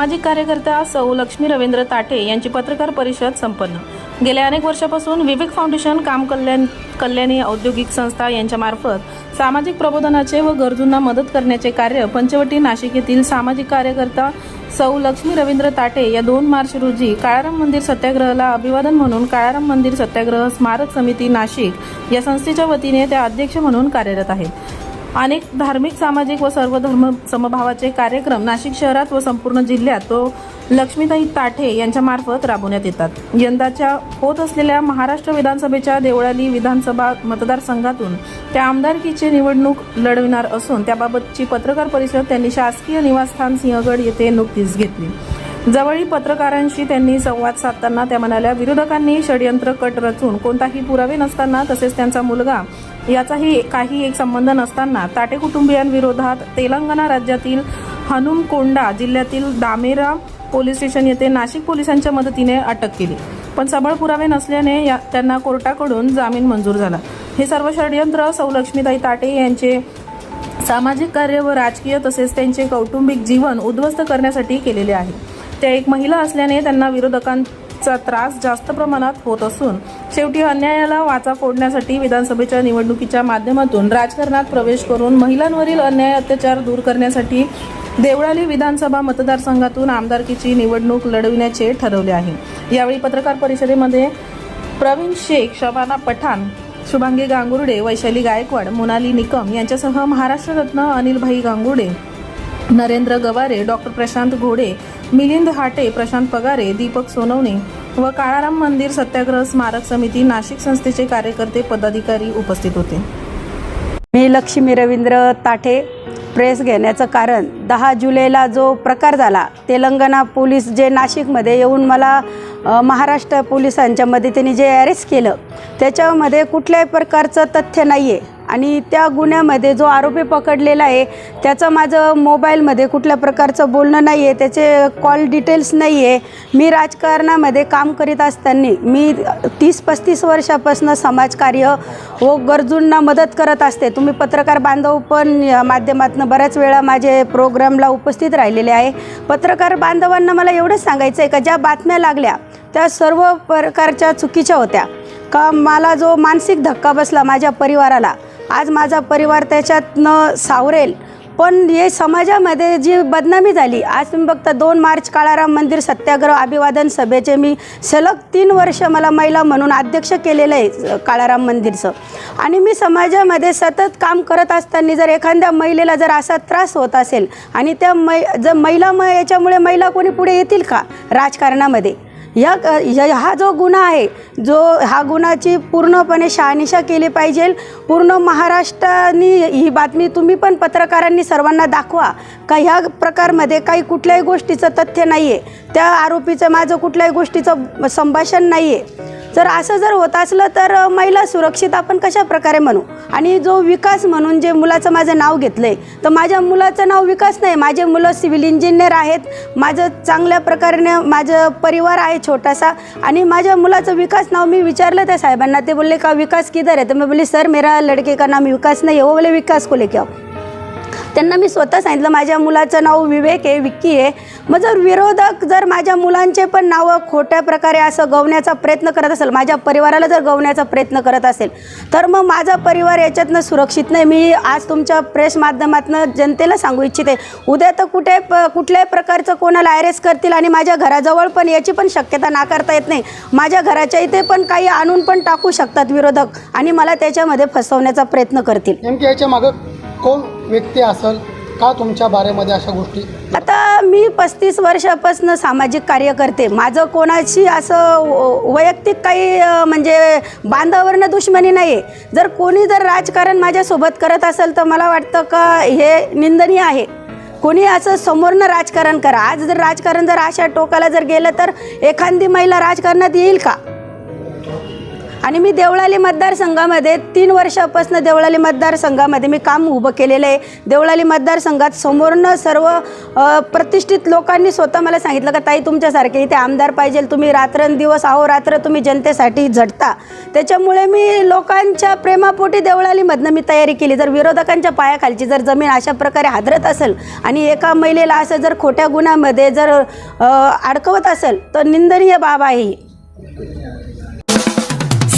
सामाजिक कार्यकर्त्या सौ लक्ष्मी रवींद्र ताटे यांची पत्रकार परिषद संपन्न. गेल्या अनेक वर्षापासून विवेक फाउंडेशन काम कल्याण कल्याणी औद्योगिक संस्था यांच्यामार्फत सामाजिक प्रबोधनाचे व गरजूंना मदत करण्याचे कार्य पंचवटी नाशिक येथील सामाजिक कार्यकर्ता सौ लक्ष्मी रवींद्र ताटे या दोन मार्च रोजी काळाराम मंदिर सत्याग्रहाला अभिवादन म्हणून काळाराम मंदिर सत्याग्रह स्मारक समिती नाशिक या संस्थेच्या वतीने त्या अध्यक्ष म्हणून कार्यरत आहेत. अनेक धार्मिक सामाजिक व सर्व धर्म समभावाचे कार्यक्रम नाशिक शहरात व संपूर्ण जिल्ह्यात तो लक्ष्मीताई ताठे यांच्यामार्फत राबवण्यात येतात. यंदाच्या होत असलेल्या महाराष्ट्र विधानसभेच्या देवळाली विधानसभा मतदारसंघातून त्या आमदारकीची निवडणूक लढविणार असून त्याबाबतची पत्रकार परिषद त्यांनी शासकीय निवासस्थान सिंहगड येथे नुकतीच घेतली. जवळी पत्रकारांशी त्यांनी संवाद साधताना त्या म्हणाल्या विरोधकांनी षडयंत्र कट रचून कोणताही पुरावे नसताना तसेच त्यांचा मुलगा याचाही काही एक संबंध नसताना ताटे कुटुंबियांविरोधात तेलंगणा राज्यातील हनुमकोंडा जिल्ह्यातील दामेरा पोलीस स्टेशन येथे नाशिक पोलिसांच्या मदतीने अटक केली. पण सबळ पुरावे नसल्याने या त्यांना कोर्टाकडून जामीन मंजूर झाला. हे सर्व षडयंत्र सौलक्ष्मीताई ताटे यांचे सामाजिक कार्य व राजकीय तसेच त्यांचे कौटुंबिक जीवन उद्ध्वस्त करण्यासाठी केलेले आहे. त्या एक महिला असल्याने त्यांना विरोधकां चा त्रास जास्त प्रमाणात होत असून शेवटी अन्यायाला वाचा फोडण्यासाठी विधानसभेच्या निवडणुकीच्या माध्यमातून राजकारणात प्रवेश करून महिलांवरील अन्याय अत्याचार दूर करण्यासाठी देवळाली विधानसभा मतदारसंघातून आमदारकीची निवडणूक लढविण्याचे ठरवले आहे. यावेळी पत्रकार परिषदेमध्ये प्रवीण शेख शबाना पठाण शुभांगी गांगुर्डे वैशाली गायकवाड मोनाली निकम यांच्यासह महाराष्ट्र रत्न अनिलभाई गांगुर्डे नरेंद्र गवारे डॉक्टर प्रशांत घोडे मिलिंद हाटे प्रशांत पगारे दीपक सोनवणे व काळाराम मंदिर सत्याग्रह स्मारक समिती नाशिक संस्थेचे कार्यकर्ते पदाधिकारी उपस्थित होते. मी लक्ष्मी रवींद्र ताठे. प्रेस घेण्याचं कारण दहा जुलैला जो प्रकार झाला तेलंगणा पोलीस जे नाशिकमध्ये येऊन मला महाराष्ट्र पोलिसांच्या मदतीने जे अरेस्ट केलं त्याच्यामध्ये कुठल्याही प्रकारचं तथ्य नाही आहे आणि त्या गुन्ह्यामध्ये जो आरोपी पकडलेला आहे त्याचं माझं मोबाईलमध्ये कुठल्या प्रकारचं बोलणं नाही आहे त्याचे कॉल डिटेल्स नाही आहे मी राजकारणामध्ये काम करीत असताना मी तीस पस्तीस वर्षापासून समाजकार्य व गरजूंना मदत करत असते. तुम्ही पत्रकार बांधव पण माध्यमातून बऱ्याच वेळा माझे प्रोग्रामला उपस्थित राहिलेले आहे. पत्रकार बांधवांना मला एवढंच सांगायचं आहे का ज्या बातम्या लागल्या त्या सर्व प्रकारच्या चुकीच्या होत्या. का मला जो मानसिक धक्का बसला माझ्या परिवाराला आज माझा परिवार त्याच्यातनं सावरेल. पण हे समाजामध्ये जी बदनामी झाली आज तुम्ही बघता दोन मार्च काळाराम मंदिर सत्याग्रह अभिवादन सभेचे मी सलग तीन वर्ष मला महिला म्हणून अध्यक्ष केलेलं आहे काळाराम मंदिरचं. आणि मी समाजामध्ये सतत काम करत असताना जर एखाद्या महिलेला जर असा त्रास होत असेल आणि त्या मै जर महिला म याच्यामुळे महिला कोणी पुढे येतील का राजकारणामध्ये? या या- हा जो गुन्हा आहे जो हा गुन्हाची पूर्णपणे शहानिशा केली पाहिजे. पूर्ण महाराष्ट्राने ही बातमी तुम्ही पण पत्रकारांनी सर्वांना दाखवा. का ह्या प्रकारमध्ये काही कुठल्याही गोष्टीचं तथ्य नाही आहे त्या आरोपीचं माझं कुठल्याही गोष्टीचं संभाषण नाही आहे जर असं जर होत असलं तर महिला सुरक्षित आपण कशा प्रकारे म्हणू? आणि जो विकास म्हणून जे मुलाचं माझं नाव घेतलं आहे तर माझ्या मुलाचं नाव विकास नाही. माझे मुलं सिव्हिल इंजिनियर आहेत. माझं चांगल्या प्रकारे माझं परिवार आहे छोटासा आणि माझ्या मुलाचं विकास नाव मी विचारलं त्या साहेबांना. ते बोलले का विकास किधर आहे? तर मी बोलले सर मेरा लड़के का नाम विकास नाही हो बोले विकास को लेके आओ. त्यांना मी स्वतः सांगितलं माझ्या मुलाचं नाव विवेक आहे विक्की आहे. मग जर विरोधक जर माझ्या मुलांचे पण नावं खोट्या प्रकारे असं गवण्याचा प्रयत्न करत असेल माझ्या परिवाराला जर गवण्याचा प्रयत्न करत असेल तर मग माझा परिवार याच्यातनं सुरक्षित नाही. मी आज तुमच्या प्रेस माध्यमातून जनतेला सांगू इच्छिते उद्या तर कुठे प कुठल्याही प्रकारचं कोणाला अरेस्ट करतील आणि माझ्या घराजवळ पण याची पण शक्यता नाकारता येत नाही. माझ्या घराच्या इथे पण काही आणून पण टाकू शकतात विरोधक आणि मला त्याच्यामध्ये फसवण्याचा प्रयत्न करतील. नेमकी याच्या मागं कोण व्यक्ती असेल का तुमच्या बारेमध्ये अशा गोष्टी? आता मी पस्तीस वर्षापासून सामाजिक कार्य करते. माझं कोणाशी असं व- वैयक्तिक काही म्हणजे बांधावरनं दुश्मनी नाही आहे जर कोणी जर राजकारण माझ्यासोबत करत असेल तर मला वाटतं का हे निंदनीय आहे. कोणी असं समोरनं राजकारण करा. आज जर राजकारण जर अशा टोकाला जर गेलं तर एखादी महिला राजकारणात येईल का? आणि मी देवळाली मतदारसंघामध्ये तीन वर्षापासून देवळाली मतदारसंघामध्ये मी काम उभं केलेलं आहे. देवळाली मतदारसंघात समोरनं सर्व प्रतिष्ठित लोकांनी स्वतः मला सांगितलं का ताई तुमच्यासारखे इथे आमदार पाहिजे तुम्ही रात्रंदिवस अहोरात्र तुम्ही जनतेसाठी झटता त्याच्यामुळे मी लोकांच्या प्रेमापोटी देवळालीमधनं मी तयारी केली. जर विरोधकांच्या पायाखालची जर जमीन अशा प्रकारे हादरत असेल आणि एका महिलेला असं जर खोट्या गुन्ह्यामध्ये जर अडकवत असेल तर निंदनीय बाब आहे ही.